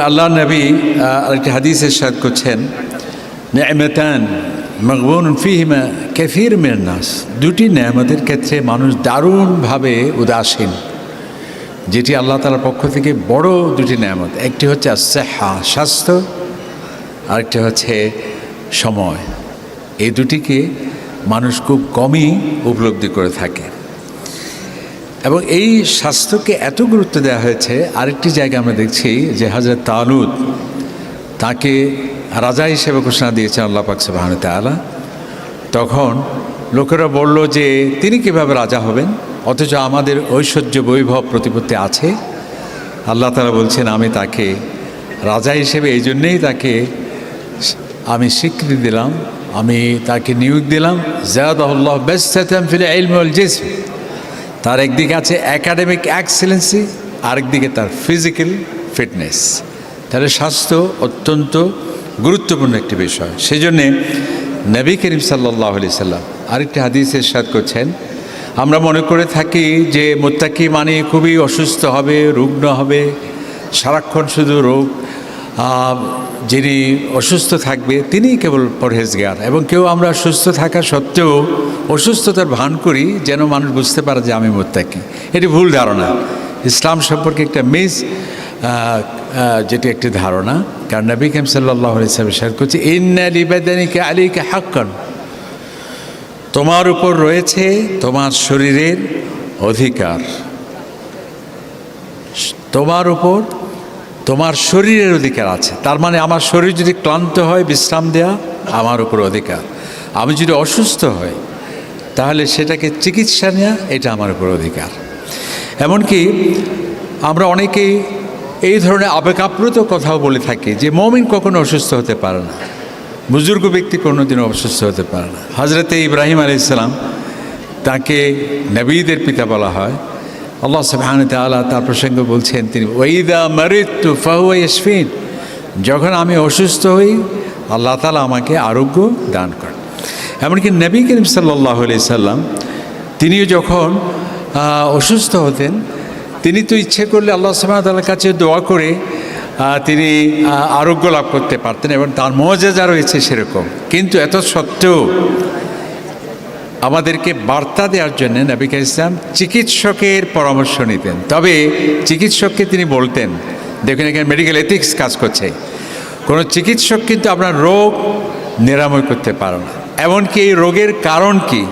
আল্লাহ নবী আরেকটি হাদিস এরশাদ করছেন, নেমেতান মকবুন ফিহিমা কেফির নাস। দুটি নেয়ামতের ক্ষেত্রে মানুষ দারুণভাবে উদাসীন। যেটি আল্লাহ তালার পক্ষ থেকে বড় দুটি নেয়ামত একটি হচ্ছে সেহা স্বাস্থ্য, আরেকটি হচ্ছে সময়। এই দুটিকে মানুষ খুব কমই উপলব্ধি করে থাকে। এবং এই স্বাস্থ্যকে এত গুরুত্ব দেওয়া হয়েছে, আরেকটি জায়গায় আমরা দেখছি যে হাজরত তালুদ তাকে রাজা হিসেবে ঘোষণা দিয়েছেন আল্লাহ পাক সুবাহ তালা তখন লোকেরা বলল যে, তিনি কীভাবে রাজা হবেন? অথচ আমাদের ঐশ্বর্য বৈভব প্রতিপত্তি আছে। আল্লাহ তালা বলছেন, আমি তাকে রাজা হিসেবে, এই জন্যেই তাকে আমি স্বীকৃতি দিলাম। আমি তাকে নিয়োগ দিলাম। জায়াদুল্লাহ বেস্ট ফিল ইলমুল জিসম। তার একদিকে আছে একাডেমিক এক্সেলেন্সি আরেকদিকে তার ফিজিক্যাল ফিটনেস তাহলে স্বাস্থ্য অত্যন্ত গুরুত্বপূর্ণ একটি বিষয়। সেই জন্যে নবী করিম সাল্লাহ আলি সাল্লাম আরেকটি হাদিস এরশাদ করছেন। আমরা মনে করে থাকি যে মোত্তাকি মানে খুবই অসুস্থ হবে, রুগ্ন হবে, সারাক্ষণ শুধু রোগ। যিনি অসুস্থ থাকবে, তিনিই কেবল পরহেজগার এবং কেউ আমরা সুস্থ থাকা সত্ত্বেও অসুস্থতার ভান করি, যেন মানুষ বুঝতে পারে যে আমি মোত্তাকি। এটি ভুল ধারণা। ইসলাম সম্পর্কে একটা মিস যেটি একটি ধারণা। কারণ নবী কেম সাল্লাহ ইসলামের সাথে করছে, ইন্না লিবাদানিকে আলীকে হাক্কান। তোমার উপর রয়েছে তোমার শরীরের অধিকার। তোমার উপর তোমার শরীরের অধিকার আছে। তার মানে আমার শরীর যদি ক্লান্ত হয়, বিশ্রাম দেওয়া আমার উপর অধিকার। আমি যদি অসুস্থ হই, তাহলে সেটাকে চিকিৎসা নেওয়া এটা আমার উপর অধিকার। এমনকি আমরা অনেকেই এই ধরনের আবেগাপ্লুত কথাও বলে থাকি যে, মমিন কখনো অসুস্থ হতে পারে না। বুজুর্গ ব্যক্তি কোনোদিনও অসুস্থ হতে পারে না। হজরতে ইব্রাহিম আলি ইসলাম তাকে নবীদের পিতা বলা হয়। আল্লাহ সুবহান তাআলা তার প্রসঙ্গে বলছেন, তিনি ওয়াইদা মারিতু ফাহুয়া ইয়াশফিন। যখন আমি অসুস্থ হই, আল্লাহ তালা আমাকে আরোগ্য দান করেন। এমনকি নবী করিম সাল্লাহ সাল্লাম, তিনিও যখন অসুস্থ হতেন, তিনি তো ইচ্ছে করলে আল্লাহ ওয়া কাছে দোয়া করে তিনি আরোগ্য লাভ করতে পারতেন এবং তার মজা যা রয়েছে সেরকম। কিন্তু এত সত্ত্বেও আমাদেরকে বার্তা দেওয়ার জন্য নবিকা ইসলাম চিকিৎসকের পরামর্শ নিতেন। তবে চিকিৎসককে তিনি বলতেন, দেখুন, এখানে মেডিকেল এথিক্স কাজ করছে। কোনো চিকিৎসক কিন্তু আপনার রোগ নিরাময় করতে পারে না। এমনকি এই রোগের কারণ কি?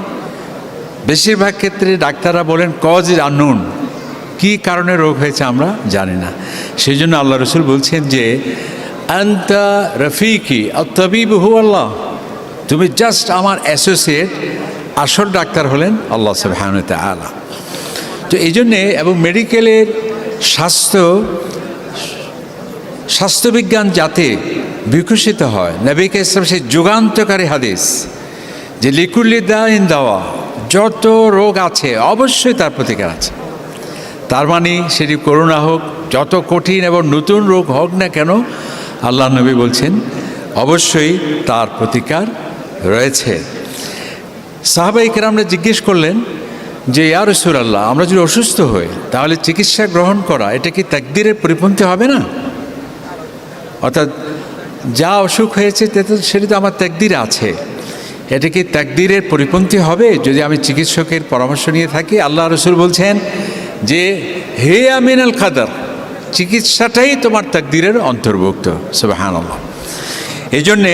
বেশিরভাগ ক্ষেত্রে ডাক্তাররা বলেন কজ ইজ আননোন কী কারণে রোগ হয়েছে আমরা জানি না। সেই জন্য আল্লাহ রসুল বলছেন যে, আন্তা রফিকি তবিব হু আল্লাহ তুমি জাস্ট আমার অ্যাসোসিয়েট আসল ডাক্তার হলেন আল্লাহ সাবহানত আলা তো এই জন্যে এবং মেডিকেলের স্বাস্থ্য, স্বাস্থ্যবিজ্ঞান যাতে বিকশিত হয় নবীকে ইসলাম সেই যুগান্তকারী হাদিস যে লিকুল্লি দা ইন দাওয়া, যত রোগ আছে অবশ্যই তার প্রতিকার আছে। তার মানে সেটি করোনা হোক, যত কঠিন এবং নতুন রোগ হোক না কেন, আল্লাহ নবী বলছেন, অবশ্যই তার প্রতিকার রয়েছে। সাহাবাই কেরামরা জিজ্ঞেস করলেন যে, ইয়া রসুল আল্লাহ আমরা যদি অসুস্থ হই, তাহলে চিকিৎসা গ্রহণ করা, এটা কি তাকদিরের পরিপন্থী হবে না? অর্থাৎ, যা অসুখ হয়েছে সেটা তো আমার তাকদিরে আছে। এটা কি তাকদিরের পরিপন্থী হবে? যদি আমি চিকিৎসকের পরামর্শ নিয়ে থাকি, আল্লাহ রসুল বলছেন যে, হে আমিনাল খাদার, চিকিৎসাটাই তোমার তাকদিরের অন্তর্ভুক্ত। সুবাহান আল্লাহ এই জন্যে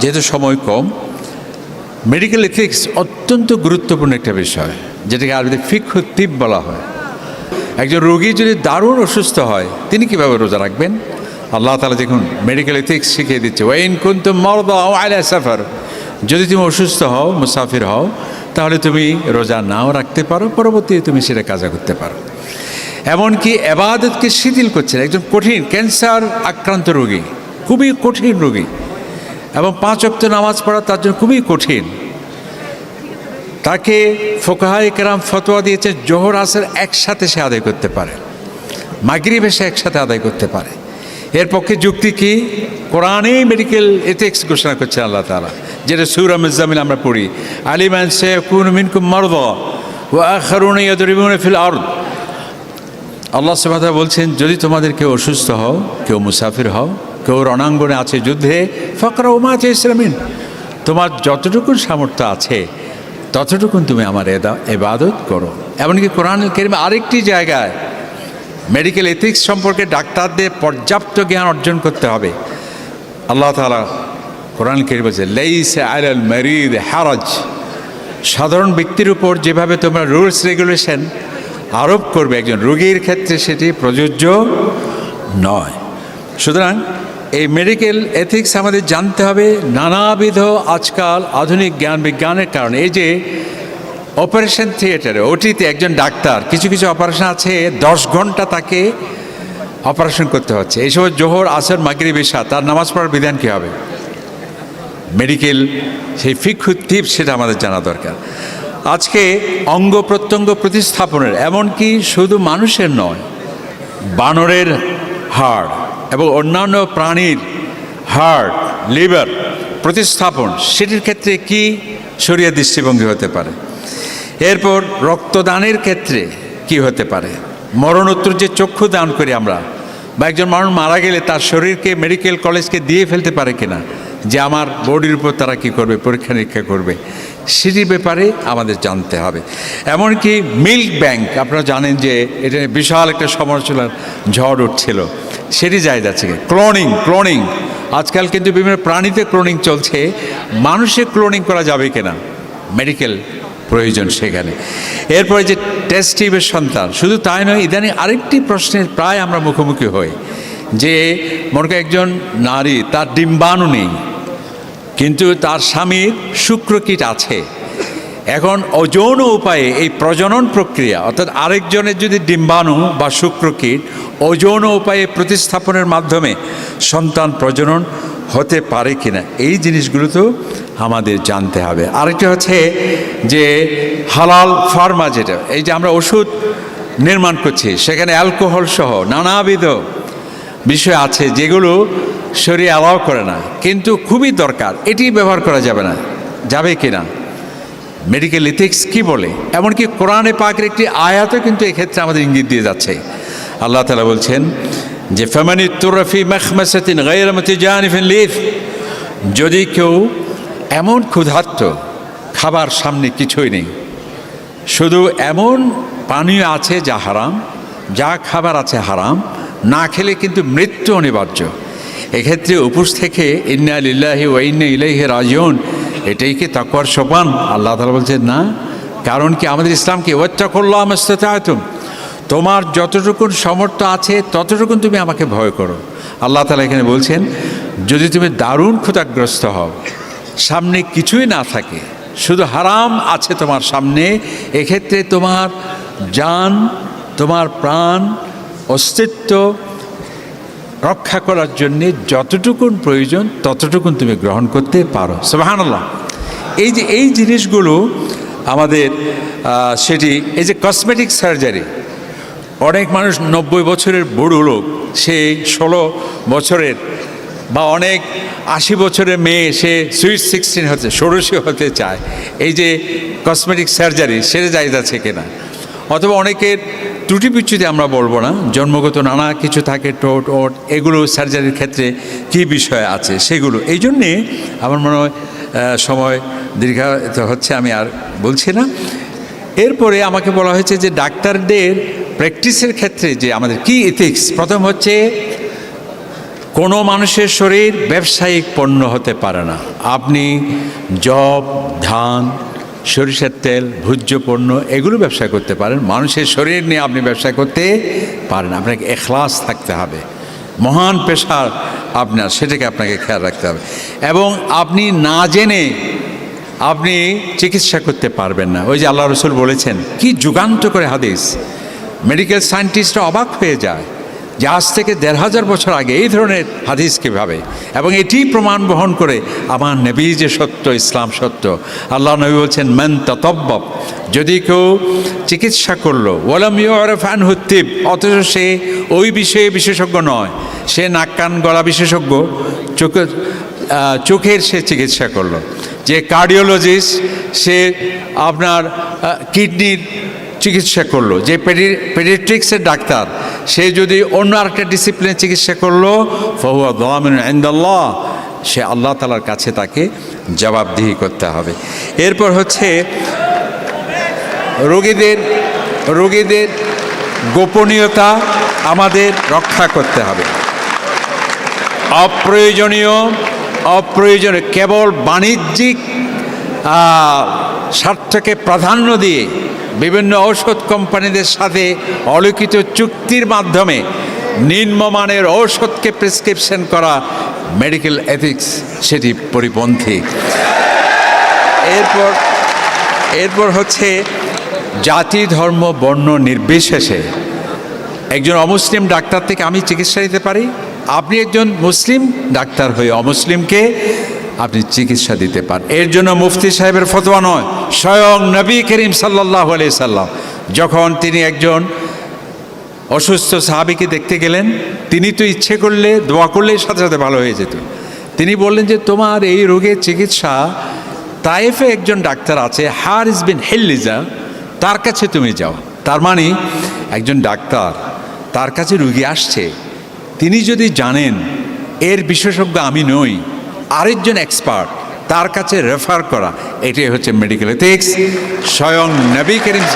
যেহেতু সময় কম মেডিকেল এথিক্স অত্যন্ত গুরুত্বপূর্ণ একটা বিষয়, যেটাকে আরবিতে ফিক্ষু তিব বলা হয়। একজন রোগী যদি দারুণ অসুস্থ হয়, তিনি কীভাবে রোজা রাখবেন? আল্লাহ তালা দেখুন মেডিকেল এথিক্স শিখিয়ে দিচ্ছে ওয়াইন কুন্তু মরদা আলা সাফার। যদি তুমি অসুস্থ হও, মুসাফির হও, তাহলে তুমি রোজা নাও রাখতে পারো, পরবর্তীতে তুমি সেটা কাজা করতে পারো। এমনকি এবাদতকে শিথিল করছেন একজন কঠিন, ক্যান্সার আক্রান্ত রোগী, খুবই কঠিন রোগী। এবং পাঁচ অক্ত নামাজ পড়া তার জন্য খুবই কঠিন। তাকে ফোকাহাই কেরাম ফতোয়া দিয়েছে, জোহর, আসর একসাথে সে আদায় করতে পারে। মাগরিব এসে একসাথে আদায় করতে পারে। এর পক্ষে যুক্তি কি? কোরআনেই মেডিকেল এথিক্স ঘোষণা করছে আল্লাহ তালা যেটা সুরা মুজামিল আমরা পড়ি। আলিমান সে কুন মিনকুম মরদ ও আখরুন ফিল আরদ। আল্লাহ সুবাহ বলছেন, যদি তোমাদের কেউ অসুস্থ হও, কেউ মুসাফির হও কেউ রণাঙ্গনে আছে যুদ্ধে, ফকরা ওমা আছে ইসলামিন তোমার যতটুকু সামর্থ্য আছে, ততটুকুন তুমি আমার এবাদত করো। এমনকি কোরআন কেরিমে আরেকটি জায়গায় মেডিকেল এথিক্স সম্পর্কে ডাক্তারদের পর্যাপ্ত জ্ঞান অর্জন করতে হবে। আল্লাহ তালা কোরআন কেরিম বলছে, লেইসে আল মেরিদ হ্যারাজ সাধারণ ব্যক্তির উপর যেভাবে তোমরা রুলস রেগুলেশন আরোপ করবে, একজন রোগীর ক্ষেত্রে সেটি প্রযোজ্য নয়। সুতরাং এই মেডিকেল এথিক্স আমাদের জানতে হবে নানাবিধ আজকাল আধুনিক জ্ঞান বিজ্ঞানের কারণে। এই যে অপারেশন থিয়েটারে ওটিতে একজন ডাক্তার, কিছু কিছু অপারেশন আছে, দশ ঘণ্টা তাকে অপারেশন করতে হচ্ছে। এই সময় জোহর, আসর মাগরি বেশা তার নামাজ পড়ার বিধান কী হবে? মেডিকেল সেই ফিক্ষুত্তিপ সেটা আমাদের জানা দরকার। আজকে অঙ্গ প্রত্যঙ্গ প্রতিস্থাপনের, এমনকি শুধু মানুষের নয়, বানরের হাড়। এবং অন্যান্য প্রাণীর হার্ট লিভার প্রতিস্থাপন, সেটির ক্ষেত্রে কি সরিয়া দৃষ্টিভঙ্গি হতে পারে? এরপর রক্তদানের ক্ষেত্রে কি হতে পারে? মরণোত্তর যে চক্ষু দান করি আমরা, বা একজন মানুষ মারা গেলে তার শরীরকে মেডিকেল কলেজকে দিয়ে ফেলতে পারে কিনা, যে আমার বডির উপর তারা কি করবে, পরীক্ষা নিরীক্ষা করবে, সেটির ব্যাপারে আমাদের জানতে হবে। এমনকি মিল্ক ব্যাংক আপনারা জানেন যে এটা বিশাল একটা সমালোচনার ঝড় উঠছিল। সেটি যায় যাচ্ছে ক্লোনিং ক্লোনিং। আজকাল কিন্তু বিভিন্ন প্রাণীতে ক্লোনিং চলছে। মানুষে ক্লোনিং করা যাবে কিনা? মেডিকেল প্রয়োজন সেখানে। এরপরে যে টেস্ট টিউবের সন্তান, শুধু তাই নয়, ইদানিং আরেকটি প্রশ্নের প্রায় আমরা মুখোমুখি হই। যে মনে একজন নারী, তার ডিম্বাণু নেই, কিন্তু তার স্বামীর শুক্রকীট আছে। এখন অযৌন উপায়ে এই প্রজনন প্রক্রিয়া, অর্থাৎ আরেকজনের যদি ডিম্বাণু বা শুক্রকীট অযৌন উপায়ে প্রতিস্থাপনের মাধ্যমে সন্তান প্রজনন হতে পারে কিনা, এই জিনিসগুলো তো আমাদের জানতে হবে। আরেকটি হচ্ছে যে হালাল ফার্মা যেটা, এই যে আমরা ওষুধ নির্মাণ করছি, সেখানে অ্যালকোহল সহ নানাবিধ বিষয় আছে যেগুলো শরীর অ্যালাউ করে না, কিন্তু খুবই দরকার, এটি ব্যবহার করা যাবে না, যাবে কি না মেডিকেল ইথিক্স কি বলে? এমনকি কোরআনে পাকের একটি আয়াতও কিন্তু এক্ষেত্রে আমাদের ইঙ্গিত দিয়ে যাচ্ছে। আল্লাহ তালা বলছেন যে ফেমানি তুরফি জাহানিফিন লিফ যদি কেউ এমন ক্ষুধার্ত খাবার সামনে কিছুই নেই, শুধু এমন পানীয় আছে যা হারাম, যা খাবার আছে হারাম, না খেলে কিন্তু মৃত্যু অনিবার্য। এক্ষেত্রে উপোস থেকে ইন্না লিল্লাহি ওয়াইন্না ইলাইহি রাজিউন। এটাই কি তাকওয়ার সোপান? আল্লাহ তালা বলছেন, না। কারণ কি আমাদের ইসলামকে ওয়াত্তাকুল্লাহ মাস্তাতুম তোমার যতটুকুন সামর্থ্য আছে, ততটুকুন তুমি আমাকে ভয় করো। আল্লাহ তালা এখানে বলছেন, যদি তুমি দারুণ ক্ষুতাগ্রস্ত হও, সামনে কিছুই না থাকে, শুধু হারাম আছে তোমার সামনে, এক্ষেত্রে তোমার যান তোমার প্রাণ, অস্তিত্ব রক্ষা করার জন্য যতটুকুন প্রয়োজন, ততটুকুন তুমি গ্রহণ করতে পারো। সুবাহান্লাহ এই যে, এই জিনিসগুলো আমাদের সেটি, এই যে কসমেটিক সার্জারি অনেক মানুষ নব্বই বছরের বুড়ো লোক, সে ষোলো বছরের বা অনেক আশি বছরের মেয়ে, সে সুইট সিক্সটিন হতে, ষোড়শী হতে চায়। এই যে কসমেটিক সার্জারি সেটা যাই যাচ্ছে কিনা? অথবা অনেকের ত্রুটি বিচ্যুতি আমরা বলব না। জন্মগত নানা কিছু থাকে টোট ওট, এগুলো সার্জারির ক্ষেত্রে কী বিষয় আছে সেগুলো। এই জন্যে আমার মনে হয় সময় দীর্ঘায়িত হচ্ছে আমি আর বলছি না। এরপরে আমাকে বলা হয়েছে যে ডাক্তারদের প্র্যাকটিসের ক্ষেত্রে যে আমাদের কি ইথিক্স প্রথম হচ্ছে কোনো মানুষের শরীর ব্যবসায়িক পণ্য হতে পারে না। আপনি জব, ধান সরিষার তেল, ভোজ্য পণ্য, এগুলো ব্যবসা করতে পারেন। মানুষের শরীর নিয়ে আপনি ব্যবসা করতে পারেন। আপনাকে এখলাস থাকতে হবে। মহান পেশার আপনার, সেটাকে আপনাকে খেয়াল রাখতে হবে। এবং আপনি না জেনে আপনি চিকিৎসা করতে পারবেন না। ওই যে আল্লাহ রসুল বলেছেন, কি যুগান্ত করে হাদিস। মেডিকেল সায়েন্টিস্টরা অবাক হয়ে যায়। যে আজ থেকে দেড় হাজার বছর আগে এই ধরনের হাদিস কীভাবে? এবং এটি প্রমাণ বহন করে আমার নবী যে সত্য, ইসলাম সত্য। আল্লাহ নবী বলছেন, মেন ততব্ব যদি কেউ চিকিৎসা করল ওলাম ফ্যান হত্তিব অথচ সে ওই বিষয়ে বিশেষজ্ঞ নয়, সে নাক, কান, গলা বিশেষজ্ঞ। চোখে চোখের সে চিকিৎসা করল। যে কার্ডিওলজিস্ট, সে আপনার কিডনির চিকিৎসা করল। যে পেডি পেডিট্রিক্সের ডাক্তার, সে যদি অন্য আরেকটা ডিসিপ্লিনে চিকিৎসা করল, ফহুয়া দোয়ামিন সে আল্লাহ তালার কাছে তাকে জবাবদিহি করতে হবে। এরপর হচ্ছে রোগীদের রোগীদের গোপনীয়তা আমাদের রক্ষা করতে হবে। অপ্রয়োজনীয় অপ্রয়োজনীয়, কেবল বাণিজ্যিক স্বার্থকে প্রাধান্য দিয়ে বিভিন্ন ঔষধ কোম্পানিদের সাথে অলিখিত চুক্তির মাধ্যমে নিম্নমানের ঔষধকে প্রেসক্রিপশন করা মেডিকেল এথিক্স সেটি পরিপন্থী। এরপর এরপর হচ্ছে জাতি, ধর্ম, বর্ণ নির্বিশেষে একজন অমুসলিম ডাক্তার থেকে আমি চিকিৎসা দিতে পারি? আপনি একজন মুসলিম ডাক্তার হয়ে অমুসলিমকে আপনি চিকিৎসা দিতে পারেন। এর জন্য মুফতি সাহেবের ফতোয়া নয়, স্বয়ং নবী করিম সাল্লাহ আলি সাল্লাম। যখন তিনি একজন অসুস্থ সাহাবিকে দেখতে গেলেন, তিনি তো ইচ্ছে করলে, দোয়া করলেই সাথে সাথে ভালো হয়ে যেত। তিনি বললেন যে, তোমার এই রোগের চিকিৎসা তাইফে একজন ডাক্তার আছে হার ইজ বিন হেল্লিজা, তার কাছে তুমি যাও। তার মানে একজন ডাক্তার তার কাছে রুগী আসছে। তিনি যদি জানেন, এর বিশেষজ্ঞ আমি নই আরেকজন এক্সপার্ট তার কাছে রেফার করা, এটাই হচ্ছে মেডিকেল এথিক্স স্বয়ং নবী করিম,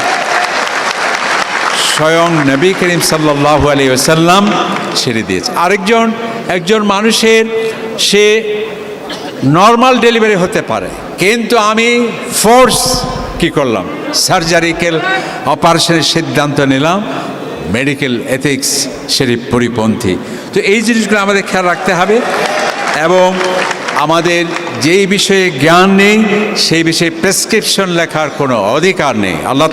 স্বয়ং নবী করিম সাল্লাহ আলী ওসাল্লাম ছেড়ে দিয়েছে। আরেকজন, একজন মানুষের, সে নর্মাল ডেলিভারি হতে পারে, কিন্তু আমি ফোর্স কি করলাম? সার্জারিক্যাল অপারেশনের সিদ্ধান্ত নিলাম মেডিকেল এথিক্স সেটি পরিপন্থী। তো এই জিনিসগুলো আমাদের খেয়াল রাখতে হবে এবং আমাদের যেই বিষয়ে জ্ঞান নেই, সেই বিষয়ে প্রেসক্রিপশন লেখার কোনো অধিকার নেই। আল্লাহ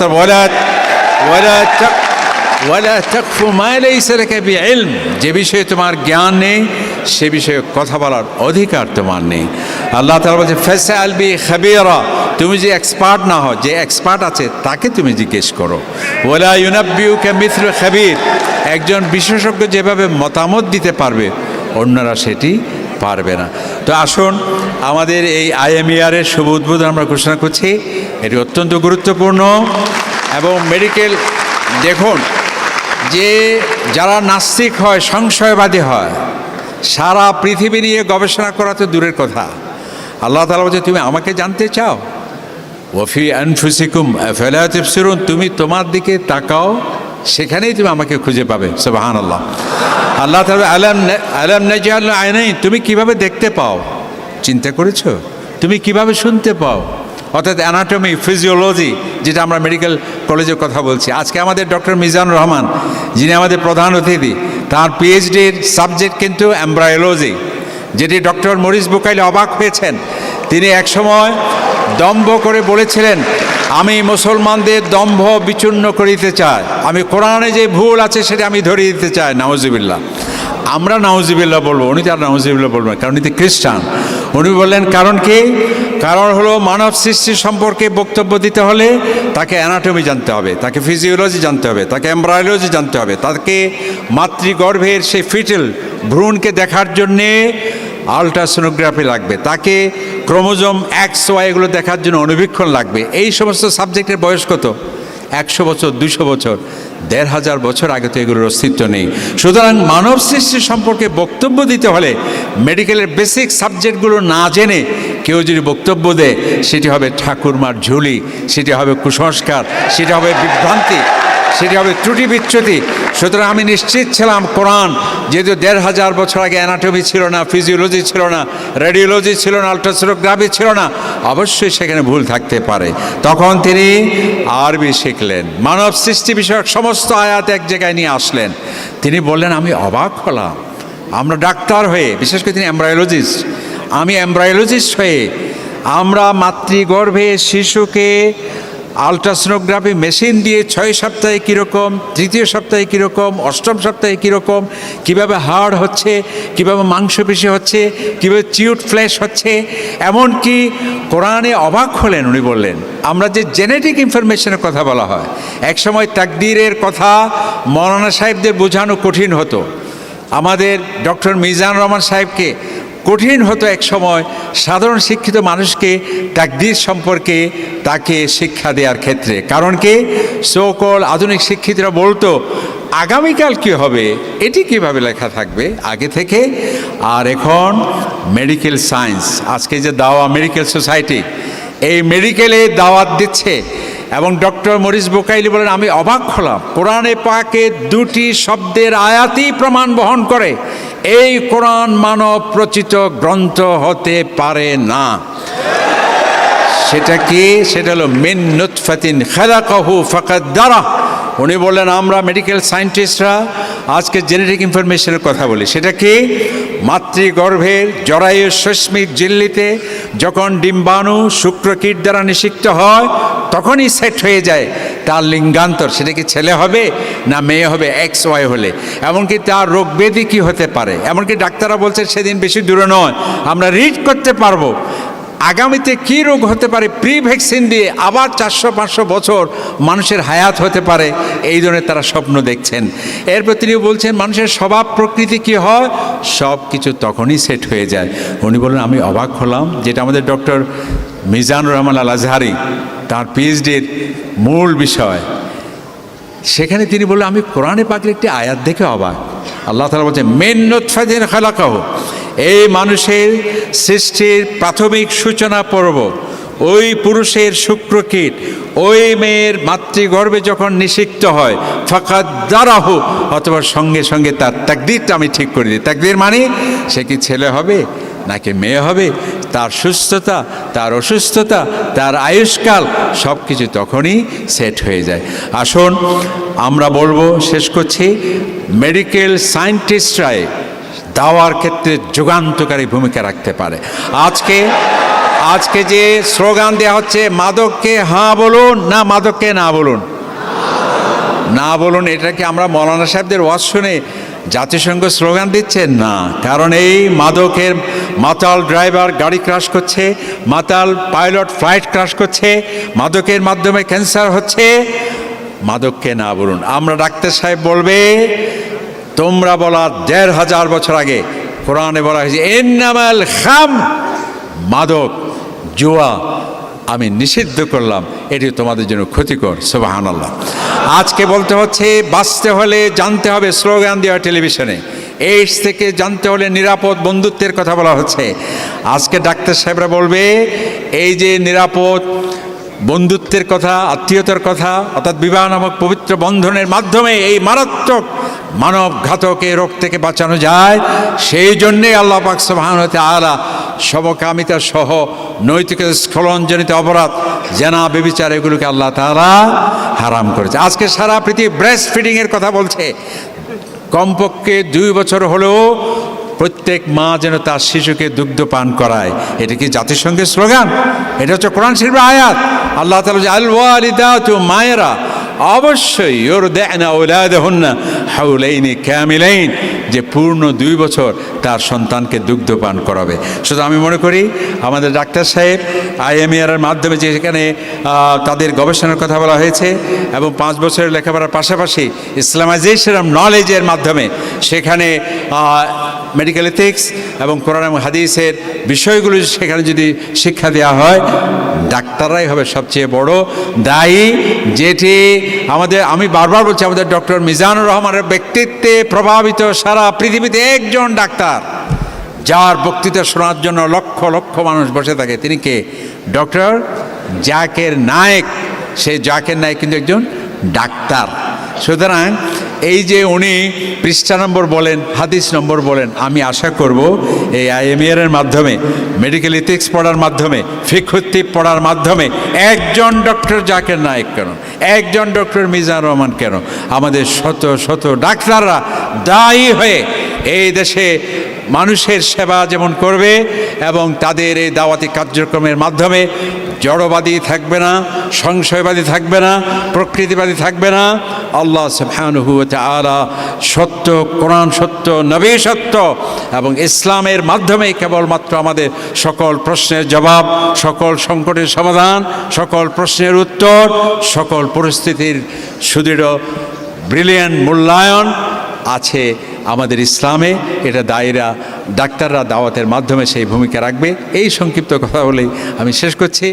যে বিষয়ে তোমার জ্ঞান নেই, সে বিষয়ে কথা বলার অধিকার তোমার নেই। আল্লাহ তাআলা বলছে, ফাসআল বি খাবীরা। তুমি যে এক্সপার্ট না হও, যে এক্সপার্ট আছে, তাকে তুমি জিজ্ঞেস করো। ওয়ালা ইউনাব্বিউকা মিথলু খাবীর। একজন বিশেষজ্ঞ যেভাবে মতামত দিতে পারবে, অন্যরা সেটি পারবে না। তো আসুন, আমাদের এই আইএমইআরের শুভ উদ্বোধন আমরা ঘোষণা করছি। এটি অত্যন্ত গুরুত্বপূর্ণ এবং মেডিকেল, দেখুন, যে যারা নাস্তিক হয়, সংশয়বাদী হয়, সারা পৃথিবী নিয়ে গবেষণা করা তো দূরের কথা। আল্লাহ তালা বলছে, তুমি আমাকে জানতে চাও? ওফি আনফুসিকুম ফেলাতিফসিরুন তুমি তোমার দিকে তাকাও সেখানেই তুমি আমাকে খুঁজে পাবে সুবাহান আল্লাহ আল্লাহ তালা আলাম আলাম নাজাল আয়নাই তুমি কীভাবে দেখতে পাও? চিন্তা করেছ? তুমি কীভাবে শুনতে পাও? অর্থাৎ অ্যানাটমি ফিজিওলজি যেটা আমরা মেডিকেল কলেজের কথা বলছি। আজকে আমাদের ডক্টর মিজানুর রহমান, যিনি আমাদের প্রধান অতিথি, তার পিএইচডির সাবজেক্ট কিন্তু অ্যাম্ব্রায়োলজি যেটি ডক্টর মরিস বুকাইলে অবাক হয়েছেন। তিনি একসময় দম্ভ করে বলেছিলেন আমি মুসলমানদের দম্ভ বিচূর্ণ করিতে চাই। আমি কোরআনে যে ভুল আছে সেটা আমি ধরিয়ে দিতে চাই নাউজিবিল্লা আমরা নাউজিবিল্লা বলব, উনি তার নাউজিবিল্লা বলবেন কারণ উনি তো খ্রিস্টান। উনি বললেন, কারণ কি? কারণ হলো মানব সৃষ্টি সম্পর্কে বক্তব্য দিতে হলে তাকে অ্যানাটমি জানতে হবে, তাকে ফিজিওলজি জানতে হবে, তাকে এমব্রয়লজি জানতে হবে, তাকে মাতৃগর্ভের সেই ফিটেল ভ্রূণকে দেখার জন্যে আলট্রাসোনোগ্রাফি লাগবে। তাকে ক্রোমোজোম এক্স ওয়াই এগুলো দেখার জন্য অনুবীক্ষণ লাগবে। এই সমস্ত সাবজেক্টের বয়স কত? একশো বছর, দুশো বছর, দেড় হাজার বছর আগে তো এগুলোর অস্তিত্ব নেই। সুতরাং মানব সৃষ্টি সম্পর্কে বক্তব্য দিতে হলে মেডিকেলের বেসিক সাবজেক্টগুলো না জেনে কেউ যদি বক্তব্য দেয়, সেটি হবে ঠাকুরমার ঝুলি, সেটি হবে কুসংস্কার, সেটি হবে বিভ্রান্তি। সেটি হবে ত্রুটি বিচ্যুতি। সুতরাং আমি নিশ্চিত ছিলাম কোরআন, যেহেতু দেড় হাজার বছর আগে অ্যানাটমি ছিল না ফিজিওলজি ছিল না রেডিওলজি ছিল না আলট্রাসোনোগ্রাফি ছিল না, অবশ্যই সেখানে ভুল থাকতে পারে। তখন তিনি আরবি শিখলেন। মানব সৃষ্টি বিষয়ক সমস্ত আয়াত এক জায়গায় নিয়ে আসলেন। তিনি বললেন, আমি অবাক হলাম। আমরা ডাক্তার হয়ে, বিশেষ করে তিনি এমব্রায়োলজিস্ট আমি এমব্রায়োলজিস্ট হয়ে, আমরা মাতৃগর্ভে শিশুকে আলট্রাসোনোগ্রাফি মেশিন দিয়ে ছয় সপ্তাহে কীরকম, তৃতীয় সপ্তাহে কীরকম, অষ্টম সপ্তাহে কীরকম, কীভাবে হাড় হচ্ছে, কীভাবে মাংসপেশি হচ্ছে, কীভাবে চিউট ফ্ল্যাশ হচ্ছে, এমনকি কোরআনে অবাক হলেন উনি বললেন, আমরা যে জেনেটিক ইনফরমেশনের কথা বলা হয়, একসময় তাকদিরের কথা মৌলানা সাহেবদের বোঝানো কঠিন হতো। আমাদের ডক্টর মিজান রহমান সাহেবকে কঠিন হতো এক সময় সাধারণ শিক্ষিত মানুষকে তাকদির সম্পর্কে তাকে শিক্ষা দেওয়ার ক্ষেত্রে। কারণ কি? সকল আধুনিক শিক্ষিতরা বলতো, আগামীকাল কি হবে? এটি কীভাবে লেখা থাকবে? আগে থেকে। আর এখন মেডিকেল সায়েন্স আজকে যে দাওয়া মেডিকেল সোসাইটি এই মেডিকেলে দাওয়াত দিচ্ছে এবং ডক্টর মরিস বোকাইলি বলেন, আমি অবাক হলাম। কোরআনে পাকে দুটি শব্দের আয়াতই প্রমাণ বহন করে, এই কোরআন মানব রচিত গ্রন্থ হতে পারে না। সেটা কি? সেটা হলো, মিন নুৎফাতিন খালাকাহু ফাকাদ দ্বারা উনি বললেন, আমরা মেডিকেল সায়েন্টিস্টরা আজকে জেনেটিক ইনফরমেশনের কথা বলি। সেটা কি? মাতৃগর্ভের জরায়ু সস্মিক জিল্লিতে যখন ডিম্বাণু শুক্রকীট দ্বারা নিষিক্ত হয় তখনই সেট হয়ে যায়। তার লিঙ্গান্তর, সেটা কি ছেলে হবে না মেয়ে হবে এক্স ওয়াই হলে। এমনকি তার রোগ ব্যাধি কী হতে পারে? এমনকি ডাক্তাররা বলছে সেদিন বেশি দূরে নয়, আমরা রিড করতে পারব। আগামীতে কী রোগ হতে পারে? প্রি ভ্যাকসিন দিয়ে আবার চারশো, পাঁচশো বছর মানুষের হায়াত হতে পারে, এই ধরনের তারা স্বপ্ন দেখছেন। এরপর তিনি বলছেন, মানুষের স্বভাব প্রকৃতি কি হয়? সব কিছু তখনই সেট হয়ে যায়। উনি বলেন আমি অবাক হলাম, যেটা আমাদের ডক্টর মিজানুর রহমান আল আজহারি তার পিএইচডির মূল বিষয়। সেখানে তিনি বললেন, আমি কোরআনে পাকের একটি আয়াত দেখে অবাক। আল্লাহ তালা বলছেন, মেন নোৎফাদিন খালাকাহ। এই মানুষের সৃষ্টির প্রাথমিক সূচনা পর্ব, ওই পুরুষের শুক্রকীট, ওই মেয়ের মাতৃগর্ভে যখন নিষিক্ত হয় ফাঁকা দ্বারাহ অথবা সঙ্গে সঙ্গে তার তাকদিরটা আমি ঠিক করে দিই। তাকদির মানে সে কি ছেলে হবে, নাকি মেয়ে হবে? তার সুস্থতা, তার অসুস্থতা, তার আয়ুষ্কাল সব কিছু তখনই সেট হয়ে যায়। আসুন, আমরা বলব, শেষ করছি মেডিকেল সায়েন্টিস্টরাই দাওয়ার ক্ষেত্রে যুগান্তকারী ভূমিকা রাখতে পারে। আজকে আজকে যে স্লোগান দেওয়া হচ্ছে, মাদককে হাঁ বলুন না মাদককে না বলুন? না বলুন, এটা কি আমরা মৌলানা সাহেবদের ওয়াজ শুনে? জাতিসংঘ স্লোগান দিচ্ছে, না। কারণ এই মাদকের মাতাল ড্রাইভার গাড়ি ক্রাশ করছে, মাতাল পাইলট ফ্লাইট ক্রাশ করছে, মাদকের মাধ্যমে ক্যান্সার হচ্ছে। মাদককে না বলুন, আমরা ডাক্তার সাহেব বলবে, তোমরা বলা দেড় হাজার বছর আগে কোরআনে বলা হয়েছে এন্নামাল খাম, মাদক, জুয়া আমি নিষিদ্ধ করলাম, এটি তোমাদের জন্য ক্ষতিকর। সোবাহান আল্লাহ আজকে বলতে হচ্ছে, বাঁচতে হলে জানতে হবে স্লোগান দেওয়া টেলিভিশনে। এইডস থেকে জানতে হলে নিরাপদ বন্ধুত্বের কথা বলা হচ্ছে। আজকে ডাক্তার সাহেবরা বলবে, এই যে নিরাপদ বন্ধুত্বের কথা, আত্মীয়তার কথা, অর্থাৎ বিবাহ নামক পবিত্র বন্ধনের মাধ্যমে এই মারাত্মক মানব ঘাতক রোগ থেকে বাঁচানো যায়। সেই জন্যেই আল্লাহ পাক হতে আলা সমকামিতা সহ নৈতিক স্খলনজনিত অপরাধ, জেনা বেবিচার এগুলোকে আল্লাহ তাআলা হারাম করেছে। আজকে সারা পৃথিবী ব্রেস্ট ফিডিংয়ের কথা বলছে। কমপক্ষে দুই বছর হলেও প্রত্যেক মা যেন তার শিশুকে দুগ্ধ পান করায়। এটা কি জাতিসংঘের স্লোগান? এটা হচ্ছে কোরআন শিল্পের আয়াত। আল্লাহ তালা আলওয়ালিদা তু মায়েরা অবশ্যই ওর দেয় না ওলাদ হন্না হাউলাইনি ক্যামিলাইন যে পূর্ণ দুই বছর তার সন্তানকে দুগ্ধ পান করাবে। শুধু আমি মনে করি, আমাদের ডাক্তার সাহেব আইএমএর মাধ্যমে যে সেখানে তাদের গবেষণার কথা বলা হয়েছে, এবং পাঁচ বছরের লেখাপড়ার পাশাপাশি ইসলামাইজেশন নলেজের মাধ্যমে সেখানে মেডিকেল এথিক্স এবং কোরআন এবং হাদিসের বিষয়গুলো সেখানে যদি শিক্ষা দেওয়া হয়, ডাক্তাররাই হবে সবচেয়ে বড় দায়ী। যেটি আমাদের, আমি বারবার বলছি, আমাদের ডক্টর মিজানুর রহমানের ব্যক্তিত্বে প্রভাবিত সারা পৃথিবীতে একজন ডাক্তার, যার বক্তৃতা শোনার জন্য লক্ষ লক্ষ মানুষ বসে থাকে। তিনি কে? ডক্টর জাকের নায়ক। সেই জাকের নায়ক কিন্তু একজন ডাক্তার। সুতরাং এই যে উনি পৃষ্ঠা নম্বর বলেন, হাদিস নম্বর বলেন, আমি আশা করব এই আইএমএর মাধ্যমে মেডিকেল ইথিক্স পড়ার মাধ্যমে ফিকুত্তি পড়ার মাধ্যমে, একজন ডক্টর জাকের নায়ক কেন? একজন ডক্টর মিজান রহমান কেন? আমাদের শত শত ডাক্তাররা দায়ী হয়ে এই দেশে মানুষের সেবা যেমন করবে এবং তাদের এই দাওয়াতি কার্যক্রমের মাধ্যমে জড়বাদী থাকবে না, সংশয়বাদী থাকবে না, প্রকৃতিবাদী থাকবে না। আল্লাহ সুবহানাহু ওয়া সত্য, কোরআন সত্য, নবী সত্য এবং ইসলামের মাধ্যমেই কেবলমাত্র আমাদের সকল প্রশ্নের জবাব, সকল সংকটের সমাধান, সকল প্রশ্নের উত্তর, সকল পরিস্থিতির সুদৃঢ়, ব্রিলিয়ান্ট মূল্যায়ন আছে আমাদের ইসলামে। এটা দায়রা, ডাক্তাররা দাওয়াতের মাধ্যমে সেই ভূমিকা রাখবে। এই সংক্ষিপ্ত কথা বলেই আমি শেষ করছি।